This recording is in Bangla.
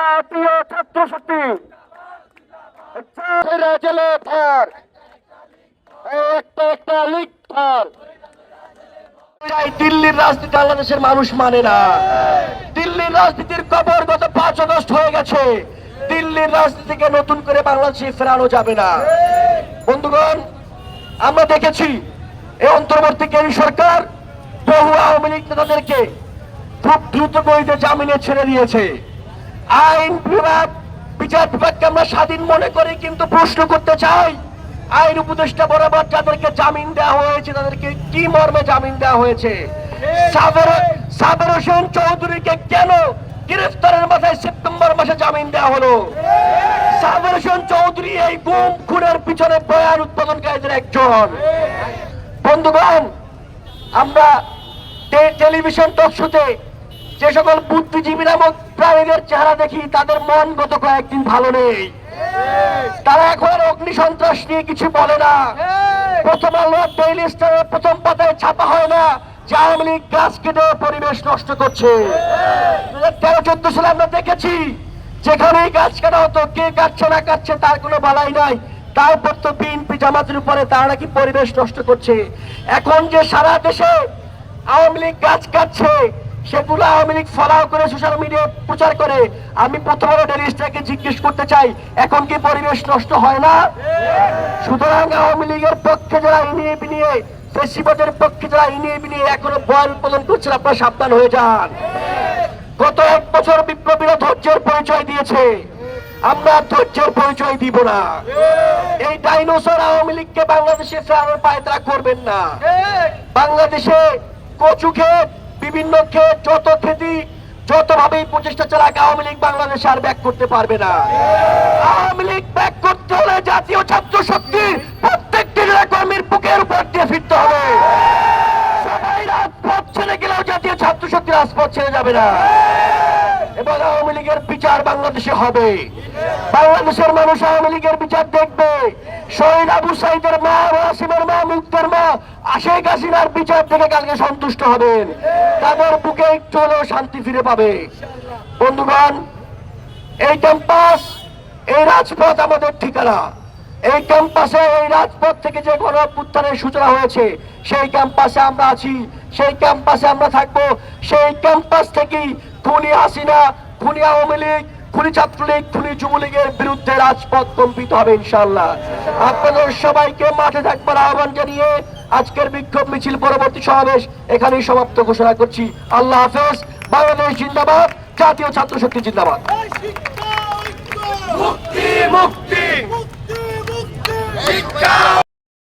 জাতীয় ছাত্র শক্তি দিল্লির রাজনীতি বাংলাদেশের মানুষ মানে না। দিল্লির রাজনীতির কবর গত পাঁচ হয়ে গেছে। দিল্লির রাজনীতিকে নতুন করে বাংলাদেশে ফেরানো যাবে না। বন্ধুগণ, আমরা দেখেছি এই অন্তর্বর্তীকালীন সরকার বহু আওয়ামী লীগ নেতাদেরকে খুব দ্রুত গতিতে জামিনে ছেড়ে দিয়েছে। আইন বিভাগ বিচার বিভাগকে আমরা স্বাধীন মনে করি কিন্তু প্রশ্ন করতে চাই আইন উপদেষ্টা বরাবর যাদেরকে জামিন দেওয়া হয়েছে তাদেরকে কি মর্মে জামিন দেওয়া হয়েছে? সাবের- হোসেন চৌধুরীকে কেন গ্রেফতারের মাথায় সেপ্টেম্বর মাসে জামিন দেওয়া হলো? সাবের হোসেন চৌধুরী এই গুম খুনের পিছনে বয়ান উৎপাদনকারীদের একজন। বন্ধুগণ আমরা টেলিভিশন টক শোতে যে সকল বুদ্ধিজীবী নামক প্রাণীদের চেহারা দেখি তাদের মন গত কয়েকদিন ভালো নেই। তারা এখন অগ্নি সন্ত্রাস নিয়ে কিছু বলে না। প্রথম আলো ডেইলি স্টারের প্রথম পাতায় ছাপা হয় না যে আওয়ামী লীগ গাছ কেটে পরিবেশ নষ্ট করছে। তেরো চোদ্দ সালে আমরা দেখেছি গাছ কাটা হতো কে কাটছে না কাটছে তার কোনো বালাই নাই। তারপর তো বিএনপি জামাতের উপরে তারা নাকি পরিবেশ নষ্ট করছে। এখন যে সারা দেশে আওয়ামী লীগ গাছ কাটছে সেগুলো আওয়ামী লীগ ফলাও করে সোশ্যাল মিডিয়ায় প্রচার করে। আমি প্রথমে ডেলিস্টাকে জিজ্ঞেস করতে চাই, এখন কি পরিবেশ নষ্ট হয় না? সুতরাং আওয়ামী লীগের পক্ষে যারা ইনিয়ে বিনিয়ে, ফেসিবাদের পক্ষে যারা ইনিয়ে বিনিয়ে এখনও বয়ান উৎপাদন করছেন আপনারা সাবধান হয়ে যান। গত এক বছর বিপ্লবীরা ধৈর্যের পরিচয় দিয়েছে। আমরা ধৈর্যের পরিচয় দিব না। এই ডাইনোসর আওয়ামী লীগকে বাংলাদেশে ফেরানোর পায় তারা করবেন না। বাংলাদেশে কচু ক্ষেত বিভিন্ন ক্ষেত যত খেতি, যতভাবেই প্রচেষ্টা চালাক আওয়ামী লীগ বাংলাদেশে আর ব্যাক করতে পারবে না। আওয়ামী লীগ ব্যাক করতে হলে জাতীয় ছাত্র শক্তির প্রত্যেকটি জেলা কর্মীর বুকের উপর দিয়ে ফিরতে হবে। সবাই রাজপথ ছেড়ে গেলেও জাতীয় ছাত্র শক্তি রাজপথ ছেড়ে যাবে না। লীগের বিচার বাংলাদেশে হবে। বাংলাদেশের মানুষ আওয়ামী লীগের বিচার দেখবে। শহীদ আবু সাইদের মা ওয়াসিমের মা, মুক্তের মা আশেখ হাসিনার বিচার থেকে কালকে সন্তুষ্ট হবেন। তাদের বুকে একটু হলেও শান্তি ফিরে পাবে। বন্ধুগণ, এই ক্যাম্পাস, এই রাজপথ আমাদের ঠিকানা। এই ক্যাম্পাসে, এই রাজপথ থেকে যে গণ সূচনা হয়েছে, সেই ক্যাম্পাসে আমরা আছি। সেই ক্যাম্পাসে আমরা থাকব। সেই ক্যাম্পাস থেকেই খুনি হাসিনা খুনি আওয়ামী লীগ খুনি ছাত্রলীগ খুনি যুবলীগের বিরুদ্ধে রাজপথ কম্পিত হবে ইনশাল্লাহ আপনাদের সবাইকে মাঠে থাকবার আহ্বান জানিয়ে আজকের বিক্ষোভ মিছিল পরবর্তী সমাবেশ এখানেই সমাপ্ত ঘোষণা করছি। আল্লাহ হাফেজ বাংলাদেশ জিন্দাবাদ জাতীয় ছাত্র শক্তি জিন্দাবাদ। মুক্তি মুক্তি। শিক্ষা!